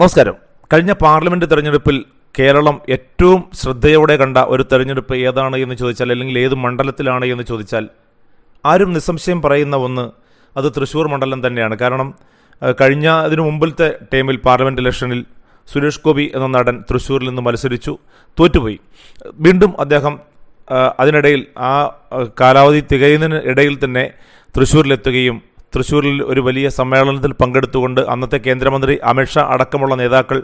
നമസ്കാരം. കഴിഞ്ഞ പാർലമെന്റ് തെരഞ്ഞെടുപ്പിൽ കേരളം ഏറ്റവും ശ്രദ്ധയോടെ കണ്ട ഒരു തെരഞ്ഞെടുപ്പ് ഏതാണ് എന്ന് ചോദിച്ചാൽ അല്ലെങ്കിൽ ഏത് മണ്ഡലത്തിലാണ് എന്ന് ചോദിച്ചാൽ ആരും നിസ്സംശയം പറയുന്ന ഒന്ന് അത് തൃശ്ശൂർ മണ്ഡലം തന്നെയാണ്. കാരണം കഴിഞ്ഞ അതിനു മുമ്പിലത്തെ ടൈമിൽ പാർലമെന്റ് ഇലക്ഷനിൽ സുരേഷ് ഗോപി എന്ന നടൻ തൃശ്ശൂരിൽ നിന്ന് മത്സരിച്ചു തോറ്റുപോയി. വീണ്ടും അദ്ദേഹം അതിനിടയിൽ ആ കാലാവധി തികയുന്നതിന് ഇടയിൽ തന്നെ തൃശ്ശൂരിലെത്തുകയും തൃശ്ശൂരിൽ ഒരു വലിയ സമ്മേളനത്തിൽ പങ്കെടുത്തുകൊണ്ട് അന്നത്തെ കേന്ദ്രമന്ത്രി അമിത്ഷാ അടക്കമുള്ള നേതാക്കൾ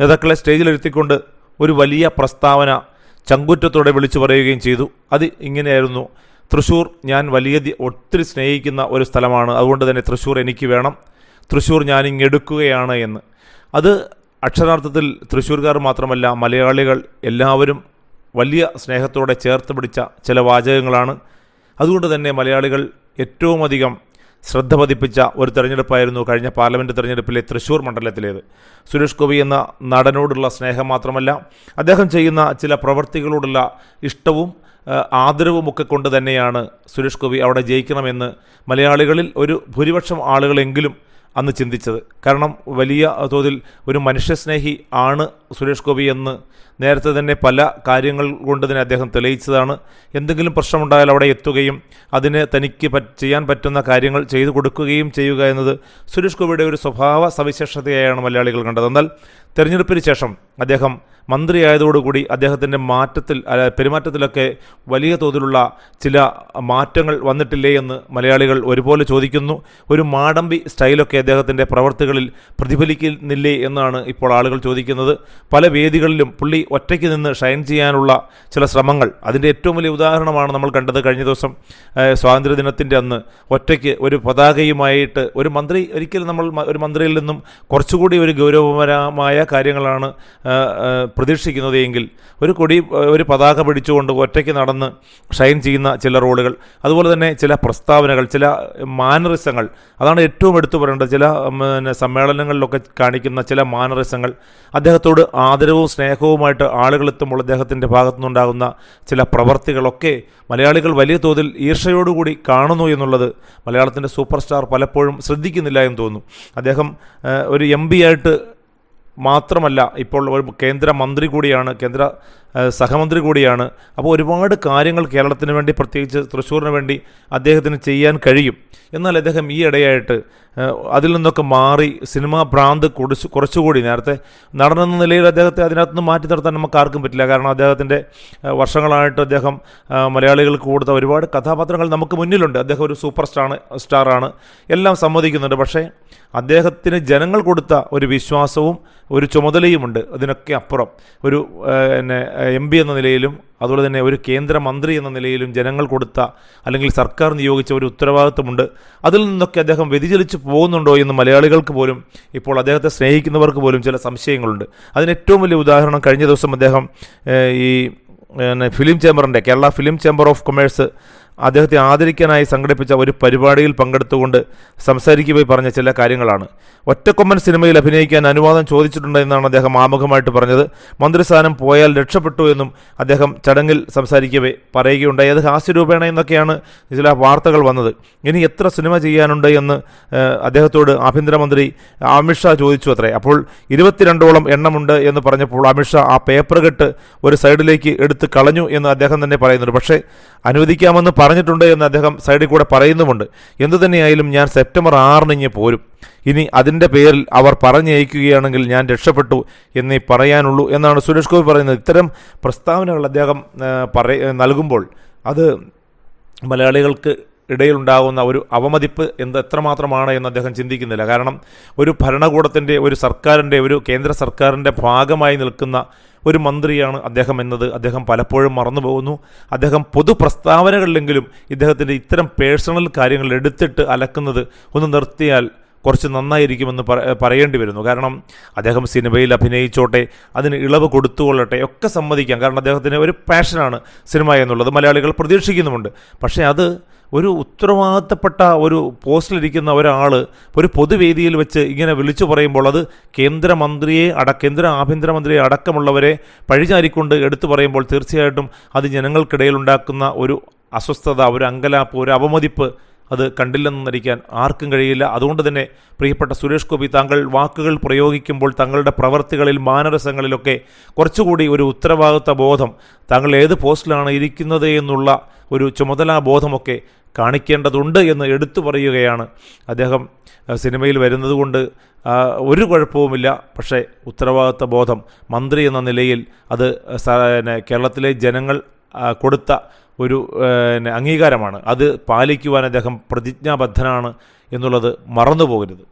നേതാക്കളെ സ്റ്റേജിലിരുത്തിക്കൊണ്ട് ഒരു വലിയ പ്രസ്താവന ചങ്കുറ്റത്തോടെ വിളിച്ചു പറയുകയും ചെയ്തു. അത് ഇങ്ങനെയായിരുന്നു. തൃശ്ശൂർ ഞാൻ വലിയ ഒത്തിരി സ്നേഹിക്കുന്ന ഒരു സ്ഥലമാണ്. അതുകൊണ്ട് തന്നെ തൃശ്ശൂർ എനിക്ക് വേണം. തൃശ്ശൂർ ഞാൻ ഇങ്ങെടുക്കുകയാണ് എന്ന്. അത് അക്ഷരാർത്ഥത്തിൽ തൃശ്ശൂർക്കാർ മാത്രമല്ല മലയാളികൾ എല്ലാവരും വലിയ സ്നേഹത്തോടെ ചേർത്ത് പിടിച്ച ചില വാചകങ്ങളാണ്. അതുകൊണ്ട് തന്നെ മലയാളികൾ ഏറ്റവും അധികം ശ്രദ്ധ പതിപ്പിച്ച ഒരു തെരഞ്ഞെടുപ്പായിരുന്നു കഴിഞ്ഞ പാർലമെന്റ് തെരഞ്ഞെടുപ്പിലെ തൃശൂർ മണ്ഡലത്തിലേത്. സുരേഷ് ഗോപി എന്ന നടനോടുള്ള സ്നേഹം മാത്രമല്ല അദ്ദേഹം ചെയ്യുന്ന ചില പ്രവൃത്തികളോടുള്ള ഇഷ്ടവും ആദരവുമൊക്കെ കൊണ്ട് തന്നെയാണ് സുരേഷ് ഗോപി അവിടെ ജയിക്കണമെന്ന് മലയാളികളിൽ ഒരു ഭൂരിപക്ഷം ആളുകളെങ്കിലും അന്ന് ചിന്തിച്ചത്. കാരണം വലിയ തോതിൽ ഒരു മനുഷ്യസ്നേഹി ആണ് സുരേഷ് ഗോപി എന്ന് നേരത്തെ തന്നെ പല കാര്യങ്ങൾ കൊണ്ട് തന്നെ അദ്ദേഹം തെളിയിച്ചതാണ്. എന്തെങ്കിലും പ്രശ്നമുണ്ടായാൽ അവിടെ എത്തുകയും അതിന് തനിക്ക് ചെയ്യാൻ പറ്റുന്ന കാര്യങ്ങൾ ചെയ്തു കൊടുക്കുകയും ചെയ്യുക എന്നത് സുരേഷ് ഗോപിയുടെ ഒരു സ്വഭാവ സവിശേഷതയായാണ് മലയാളികൾ കണ്ടത്. എന്നാൽ തെരഞ്ഞെടുപ്പിന് ശേഷം അദ്ദേഹം മന്ത്രിയായതോടുകൂടി അദ്ദേഹത്തിന്റെ മാറ്റത്തിൽ പെരുമാറ്റത്തിലൊക്കെ വലിയ തോതിലുള്ള ചില മാറ്റങ്ങൾ വന്നിട്ടില്ലേ എന്ന് മലയാളികൾ ഒരുപോലെ ചോദിക്കുന്നു. ഒരു മാടമ്പി സ്റ്റൈലൊക്കെ അദ്ദേഹത്തിന്റെ പ്രവർത്തികളിൽ പ്രതിഫലിക്കുന്നില്ലേ എന്നാണ് ഇപ്പോൾ ആളുകൾ ചോദിക്കുന്നത്. പല വേദികളിലും പുള്ളി ഒറ്റയ്ക്ക് നിന്ന് ഷൈൻ ചെയ്യാനുള്ള ചില ശ്രമങ്ങൾ. അതിന്റെ ഏറ്റവും വലിയ ഉദാഹരണമാണ് നമ്മൾ കണ്ടത് കഴിഞ്ഞ ദിവസം സ്വാതന്ത്ര്യദിനത്തിന്റെ അന്ന്. ഒറ്റയ്ക്ക് ഒരു പതാകയുമായിട്ട് ഒരു മന്ത്രി ഒരിക്കലും നമ്മൾ ഒരു മന്ത്രിയിൽ നിന്നും കുറച്ചുകൂടി ഒരു ഗൗരവപരമായ കാര്യങ്ങളാണ് പ്രതീക്ഷിക്കുന്നത് എങ്കിൽ ഒരു കൊടി ഒരു പതാക പിടിച്ചുകൊണ്ട് ഒറ്റയ്ക്ക് നടന്ന് ഷൈൻ ചെയ്യുന്ന ചില റോളുകൾ അതുപോലെ തന്നെ ചില പ്രസ്താവനകൾ ചില മാനറിസങ്ങൾ. അതാണ് ഏറ്റവും എടുത്തു പറയേണ്ടത്. ചില പിന്നെ സമ്മേളനങ്ങളിലൊക്കെ കാണിക്കുന്ന ചില മാനറിസങ്ങൾ. അദ്ദേഹത്തോട് ആദരവും സ്നേഹവുമായിട്ട് ആളുകൾ എത്തുമ്പോൾ അദ്ദേഹത്തിന്റെ ഭാഗത്തുനിന്നുണ്ടാകുന്ന ചില പ്രവർത്തികളൊക്കെ മലയാളികൾ വലിയ തോതിൽ ഈർഷയോടുകൂടി കാണുന്നു എന്നുള്ളത് മലയാളത്തിന്റെ സൂപ്പർ സ്റ്റാർ പലപ്പോഴും ശ്രദ്ധിക്കുന്നില്ല എന്ന് തോന്നുന്നു. അദ്ദേഹം ഒരു എം ആയിട്ട് മാത്രമല്ല ഇപ്പോൾ ഒരു കേന്ദ്ര മന്ത്രി കൂടിയാണ് കേന്ദ്ര സഹമന്ത്രി കൂടിയാണ്. അപ്പോൾ ഒരുപാട് കാര്യങ്ങൾ കേരളത്തിന് വേണ്ടി പ്രത്യേകിച്ച് തൃശ്ശൂരിന് വേണ്ടി അദ്ദേഹത്തിന് ചെയ്യാൻ കഴിയും. എന്നാൽ അദ്ദേഹം ഈ ഇടയായിട്ട് അതിൽ നിന്നൊക്കെ മാറി സിനിമാ ഭ്രാന്ത് കുറച്ച് കുറച്ചുകൂടി നേരത്തെ നടനെന്ന നിലയിൽ അദ്ദേഹത്തെ അതിനകത്ത് നിന്ന് മാറ്റി നിർത്താൻ നമുക്ക് ആർക്കും പറ്റില്ല. കാരണം അദ്ദേഹത്തിന്റെ വർഷങ്ങളായിട്ട് അദ്ദേഹം മലയാളികൾക്ക് കൊടുത്ത ഒരുപാട് കഥാപാത്രങ്ങൾ നമുക്ക് മുന്നിലുണ്ട്. അദ്ദേഹം ഒരു സൂപ്പർ സ്റ്റാർ സ്റ്റാറാണ്. എല്ലാം സമ്മതിക്കുന്നുണ്ട്. പക്ഷേ അദ്ദേഹത്തിന് ജനങ്ങൾ കൊടുത്ത ഒരു വിശ്വാസവും ഒരു ചുമതലയുമുണ്ട്. അതിനൊക്കെ അപ്പുറം. ഒരു പിന്നെ എം എന്ന നിലയിലും അതുപോലെ തന്നെ ഒരു കേന്ദ്രമന്ത്രി എന്ന നിലയിലും ജനങ്ങൾ കൊടുത്ത അല്ലെങ്കിൽ സർക്കാർ നിയോഗിച്ച ഒരു ഉത്തരവാദിത്വമുണ്ട്. അതിൽ നിന്നൊക്കെ അദ്ദേഹം വ്യതിചലിച്ച് പോകുന്നുണ്ടോ എന്ന് മലയാളികൾക്ക് പോലും ഇപ്പോൾ അദ്ദേഹത്തെ സ്നേഹിക്കുന്നവർക്ക് പോലും ചില സംശയങ്ങളുണ്ട്. അതിന് ഏറ്റവും വലിയ ഉദാഹരണം കഴിഞ്ഞ ദിവസം അദ്ദേഹം ഈ film ചേംബറിന്റെ Kerala film chamber of commerce അദ്ദേഹത്തെ ആദരിക്കാനായി സംഘടിപ്പിച്ച ഒരു പരിപാടിയിൽ പങ്കെടുത്തുകൊണ്ട് സംസാരിക്കുകയായി പറഞ്ഞ ചില കാര്യങ്ങളാണ്. ഒറ്റക്കൊമ്മൻ സിനിമയിൽ അഭിനയിക്കാൻ അനുവാദം ചോദിച്ചിട്ടുണ്ട് എന്നാണ് അദ്ദേഹം ആമുഖമായിട്ട് പറഞ്ഞത്. മന്ത്രിസ്ഥാനം പോയാൽ രക്ഷപ്പെട്ടു എന്നും അദ്ദേഹം ചടങ്ങിൽ സംസാരിക്കവേ പറയുകയുണ്ടായി. അത് ഹാസ്യരൂപേണ എന്നൊക്കെയാണ് ചില വാർത്തകൾ വന്നത്. ഇനി എത്ര സിനിമ ചെയ്യാനുണ്ട് എന്ന് അദ്ദേഹത്തോട് ആഭ്യന്തരമന്ത്രി അമിത്ഷാ ചോദിച്ചു അത്രേ. അപ്പോൾ ഇരുപത്തിരണ്ടോളം എണ്ണമുണ്ട് എന്ന് പറഞ്ഞപ്പോൾ അമിത്ഷാ ആ പേപ്പർ കെട്ട് ഒരു സൈഡിലേക്ക് എടുത്ത് കളഞ്ഞു എന്ന് അദ്ദേഹം തന്നെ പറയുന്നുണ്ട്. പക്ഷേ അനുവദിക്കാമെന്ന് പറഞ്ഞിട്ടുണ്ട് എന്ന് അദ്ദേഹം സൈഡിൽ കൂടെ പറയുന്നുമുണ്ട്. എന്തു തന്നെയായാലും ഞാൻ സെപ്റ്റംബർ ആറിന് ഇങ്ങ് പോരും. ഇനി അതിന്റെ പേരിൽ അവർ പറഞ്ഞയക്കുകയാണെങ്കിൽ ഞാൻ രക്ഷപ്പെട്ടു എന്നേ പറയാനുള്ളൂ എന്നാണ് സുരേഷ് ഗോപി പറയുന്നത്. ഇത്തരം പ്രസ്താവനകൾ അദ്ദേഹം പറ നൽകുമ്പോൾ അത് മലയാളികൾക്ക് ഇടയിലുണ്ടാകുന്ന ഒരു അവമതിപ്പ് എന്ത് എത്രമാത്രമാണ് എന്ന് അദ്ദേഹം ചിന്തിക്കുന്നില്ല. കാരണം ഒരു ഭരണകൂടത്തിന്റെ ഒരു സർക്കാരിന്റെ ഒരു കേന്ദ്ര സർക്കാരിന്റെ ഭാഗമായി നിൽക്കുന്ന ഒരു മന്ത്രിയാണ് അദ്ദേഹം എന്നത്. അദ്ദേഹം പലപ്പോഴും മറന്നു പോകുന്നു. അദ്ദേഹം പൊതു പ്രസ്താവനകളിലെങ്കിലും ഇദ്ദേഹത്തിന്റെ ഇത്തരം പേഴ്സണൽ കാര്യങ്ങൾ എടുത്തിട്ട് അലക്കുന്നത് ഒന്ന് നിർത്തിയാൽ കുറച്ച് നന്നായിരിക്കുമെന്ന് പറ- പറയേണ്ടി വരുന്നു കാരണം അദ്ദേഹം സിനിമയിൽ അഭിനയിച്ചോട്ടെ അതിന് ഇളവ് കൊടുത്തുകൊള്ളട്ടെ ഒക്കെ സമ്മതിക്കാം. കാരണം അദ്ദേഹത്തിന് ഒരു പാഷനാണ് സിനിമ എന്നുള്ളത് മലയാളികൾ പ്രതീക്ഷിക്കുന്നുമുണ്ട്. പക്ഷേ അത് ഒരു ഉത്തരവാദിത്തപ്പെട്ട ഒരു പോസ്റ്റിലിരിക്കുന്ന ഒരാൾ ഒരു പൊതുവേദിയിൽ വെച്ച് ഇങ്ങനെ വിളിച്ചു പറയുമ്പോൾ അത് കേന്ദ്രമന്ത്രിയെ അട കേന്ദ്ര ആഭ്യന്തരമന്ത്രിയെ അടക്കമുള്ളവരെ പഴിചാരിക്കൊണ്ട് എടുത്തു പറയുമ്പോൾ തീർച്ചയായിട്ടും അത് ജനങ്ങൾക്കിടയിൽ ഉണ്ടാക്കുന്ന ഒരു അസ്വസ്ഥത ഒരു അങ്കലാപ്പ് ഒരു അവമതിപ്പ് അത് കണ്ടില്ലെന്ന് നടിക്കാൻ ആർക്കും കഴിയില്ല. അതുകൊണ്ട് തന്നെ പ്രിയപ്പെട്ട സുരേഷ് ഗോപി താങ്കൾ വാക്കുകൾ പ്രയോഗിക്കുമ്പോൾ തങ്ങളുടെ പ്രവർത്തികളിൽ മാനരസങ്ങളിലൊക്കെ കുറച്ചുകൂടി ഒരു ഉത്തരവാദിത്ത ബോധം താങ്കൾ ഏത് പോസ്റ്റിലാണ് ഇരിക്കുന്നത് എന്നുള്ള ഒരു ചുമതലാ ബോധമൊക്കെ കാണിക്കേണ്ടതുണ്ട് എന്ന് എടുത്തു പറയുകയാണ്. അദ്ദേഹം സിനിമയിൽ വരുന്നത് കൊണ്ട് ഒരു കുഴപ്പവുമില്ല. പക്ഷേ ഉത്തരവാദിത്ത ബോധം മന്ത്രി എന്ന നിലയിൽ അത് കേരളത്തിലെ ജനങ്ങൾ കൊടുത്ത ഒരു അംഗീകാരമാണ്. അത് പാലിക്കുവാൻ അദ്ദേഹം പ്രതിജ്ഞാബദ്ധനാണ് എന്നുള്ളത് മറന്നു പോകരുത്